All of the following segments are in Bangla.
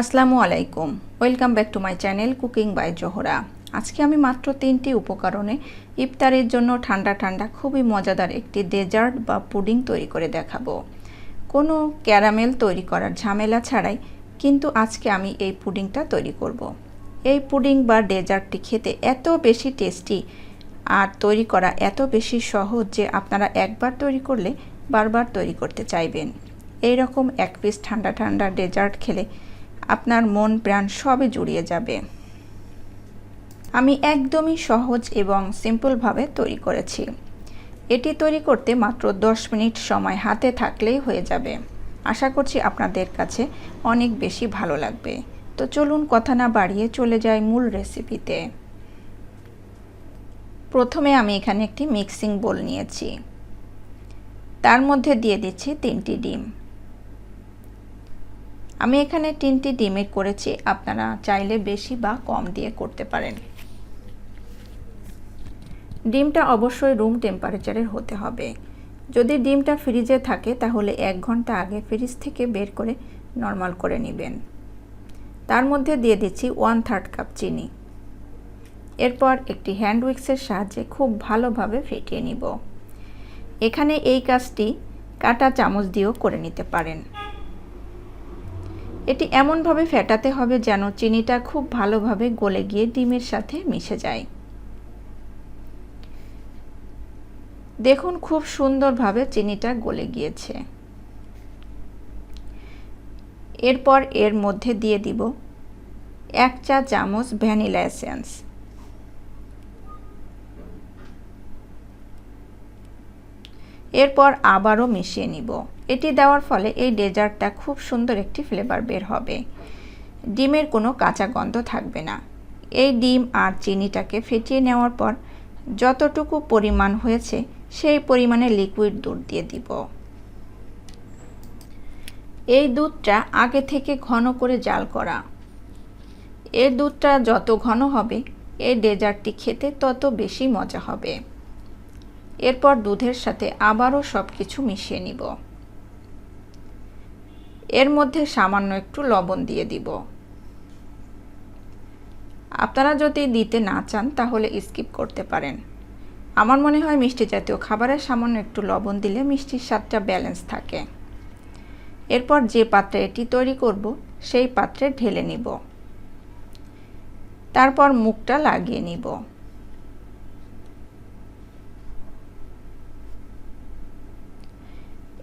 আসসালামু আলাইকুম। Welcome back to my channel cooking by Zohra আজকে আমি মাত্র তিনটি উপকরণে ইফতারের জন্য ঠান্ডা ঠান্ডা, খুবই মজাদার একটি ডেজার্ট বা পুডিং তৈরি করে দেখাবো। কোনো ক্যারামেল তৈরি করার ঝামেলা ছাড়াই কিন্তু আজকে আমি এই পুডিংটা তৈরি করব। এই পুডিং বা ডেজার্টটি খেতে এত বেশি টেস্টি আর তৈরি করা এত বেশি সহজ যে আপনারা একবার তৈরি করলে বারবার তৈরি করতে চাইবেন। এই রকম এক পিস ঠান্ডা ঠান্ডা ডেজার্ট খেলে আপনার মন, প্রাণ সবই জুড়িয়ে যাবে। আমি একদমই সহজ এবং সিম্পলভাবে তৈরি করেছি। এটি তৈরি করতে মাত্র 10 মিনিট সময় হাতে থাকলেই হয়ে যাবে। আশা করছি আপনাদের কাছে অনেক বেশি ভালো লাগবে। তো চলুন কথা না বাড়িয়ে চলে যাই মূল রেসিপিতে। প্রথমে আমি এখানে একটি মিক্সিং বোল নিয়েছি। তার মধ্যে দিয়ে দিচ্ছি তিনটি ডিম। আমি এখানে তিনটি ডিমের করেছি, আপনারা চাইলে বেশি বা কম দিয়ে করতে পারেন। ডিমটা অবশ্যই রুম টেম্পারেচারের হতে হবে। যদি ডিমটা ফ্রিজে থাকে, তাহলে এক ঘণ্টা আগে ফ্রিজ থেকে বের করে নর্মাল করে নেবেন। তার মধ্যে দিয়ে দিচ্ছি ওয়ান থার্ড কাপ চিনি। এরপর একটি হ্যান্ড উইক্সের সাহায্যে খুব ভালোভাবে ফেটিয়ে নিব। এখানে এই কাজটি কাটা চামচ দিয়েও করে নিতে পারেন। এটি এমনভাবে ফেটাতে হবে যেন চিনিটা খুব ভালোভাবে গলে গিয়ে ডিমের সাথে মিশে যায়। দেখুন খুব সুন্দরভাবে চিনিটা গলে গিয়েছে। এরপর এর মধ্যে দিয়ে দিব এক চা চামচ ভ্যানিলা এসেন্স। এরপর আবারও মিশিয়ে নিব। এটি দেওয়ার ফলে এই ডেজার্টটা খুব সুন্দর একটি ফ্লেভার বের হবে। ডিমের কোনো কাঁচা গন্ধ থাকবে না। এই ডিম আর চিনিটাকে ফেটিয়ে নেওয়ার পর যতটুকু পরিমাণ হয়েছে সেই পরিমাণে লিকুইড দুধ দিয়ে দিব। এই দুধটা আগে থেকে ঘন করে জাল করা। এর দুধটা যত ঘন হবে, এই ডেজার্টটি খেতে তত বেশি মজা হবে। এরপর দুধের সাথে আবারও সব কিছু মিশিয়ে নিব। এর মধ্যে সামান্য একটু লবণ দিয়ে দিব। আপনারা যদি দিতে না চান, তাহলে স্কিপ করতে পারেন। আমার মনে হয় মিষ্টি জাতীয় খাবারের সামান্য একটু লবণ দিলে মিষ্টির স্বাদটা ব্যালেন্স থাকে। এরপর যে পাত্রে এটি তৈরি করব, সেই পাত্রে ঢেলে নিব। তারপর মুখটা লাগিয়ে নিব।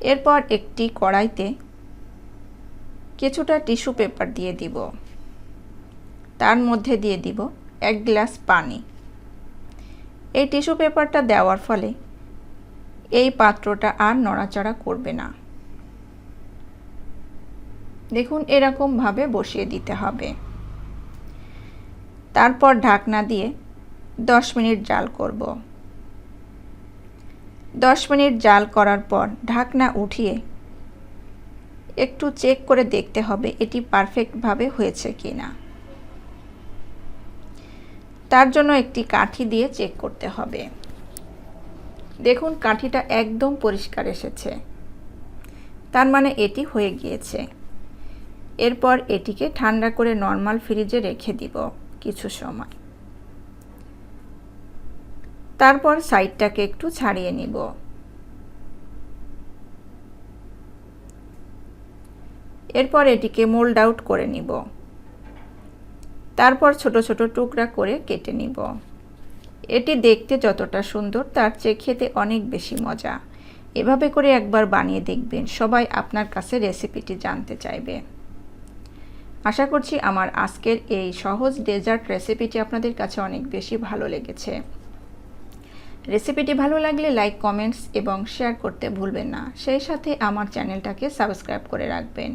এরপর একটি কড়াইতে কিছুটা টিস্যু পেপার দিয়ে দিব। তার মধ্যে দিয়ে দিব এক গ্লাস পানি। এই টিস্যু পেপারটা দেওয়ার ফলে এই পাত্রটা আর নড়াচড়া করবে না। দেখুন, এরকমভাবে বসিয়ে দিতে হবে। তারপর ঢাকনা দিয়ে দশ মিনিট জাল করব। দশ মিনিট জাল করার পর ঢাকনা উঠিয়ে একটু চেক করে দেখতে হবে এটি পারফেক্টভাবে হয়েছে কি না তার জন্য একটি কাঠি দিয়ে চেক করতে হবে। দেখুন কাঠিটা একদম পরিষ্কার এসেছে। তার মানে এটি হয়ে গিয়েছে। এরপর এটিকে ঠান্ডা করে নর্মাল ফ্রিজে রেখে দিব কিছু সময়। তারপর সাইডটাকে একটু ছাড়িয়ে নিব। এরপর এটিকে মোল্ড আউট করে নিব। তারপর ছোট ছোট টুকরা করে কেটে নিব। এটি দেখতে যতটা সুন্দর, তার চেয়ে খেতে অনেক বেশি মজা। এভাবে করে একবার বানিয়ে দেখবেন, সবাই আপনার কাছে রেসিপিটি জানতে চাইবে। আশা করছি আমার আজকের এই সহজ ডেজার্ট রেসিপিটি আপনাদের কাছে অনেক বেশি ভালো লেগেছে। রেসিপিটি ভালো লাগলে লাইক, কমেন্টস এবং শেয়ার করতে ভুলবেন না। সেই সাথে আমার চ্যানেলটাকে সাবস্ক্রাইব করে রাখবেন।